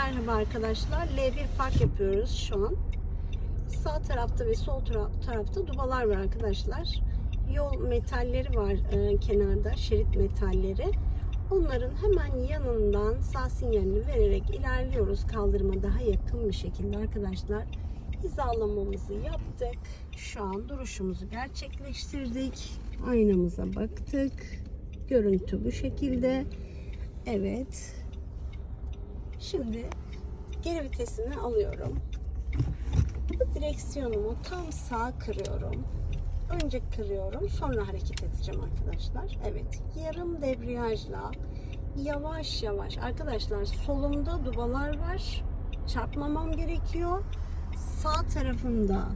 merhaba arkadaşlar. L1 park yapıyoruz şu an. Sağ tarafta ve sol tara- tarafta dubalar var arkadaşlar. Yol metalleri var e, kenarda, şerit metalleri. Onların hemen yanından sağ sinyalini vererek ilerliyoruz kaldırıma daha yakın bir şekilde arkadaşlar. Hizalamamızı yaptık. Şu an duruşumuzu gerçekleştirdik. Aynamıza baktık. Görüntü bu şekilde. Evet. Şimdi geri vitesini alıyorum. Direksiyonumu tam sağ kırıyorum. Önce kırıyorum, sonra hareket edeceğim arkadaşlar. Evet, yarım debriyajla yavaş yavaş arkadaşlar solumda dubalar var. Çarpmamam gerekiyor. Sağ tarafımda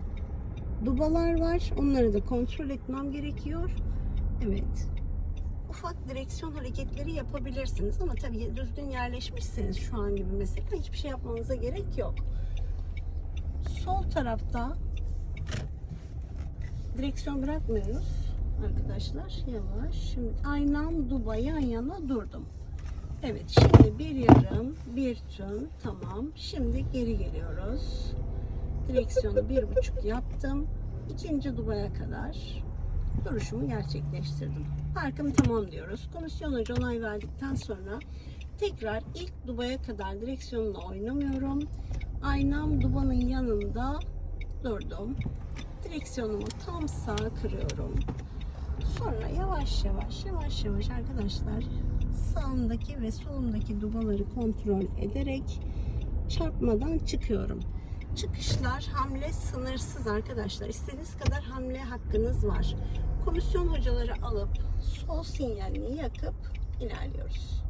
dubalar var. Onları da kontrol etmem gerekiyor. Evet ufak direksiyon hareketleri yapabilirsiniz ama tabii düzgün yerleşmişseniz şu an gibi mesela hiçbir şey yapmanıza gerek yok. Sol tarafta direksiyon bırakmıyoruz arkadaşlar. Yavaş. Şimdi aynam duba yan yana durdum. Evet şimdi bir yarım bir tüm tamam. Şimdi geri geliyoruz. Direksiyonu bir buçuk yaptım. İkinci dubaya kadar duruşumu gerçekleştirdim. Parkımı tamam diyoruz. Komisyon hoca onay verdikten sonra tekrar ilk dubaya kadar direksiyonla oynamıyorum. Aynam dubanın yanında durdum. Direksiyonumu tam sağa kırıyorum. Sonra yavaş yavaş yavaş yavaş arkadaşlar sağımdaki ve solumdaki dubaları kontrol ederek çarpmadan çıkıyorum. Çıkışlar hamle sınırsız arkadaşlar. İstediğiniz kadar hamle hakkınız var. Komisyon hocaları alıp sol sinyalini yakıp ilerliyoruz.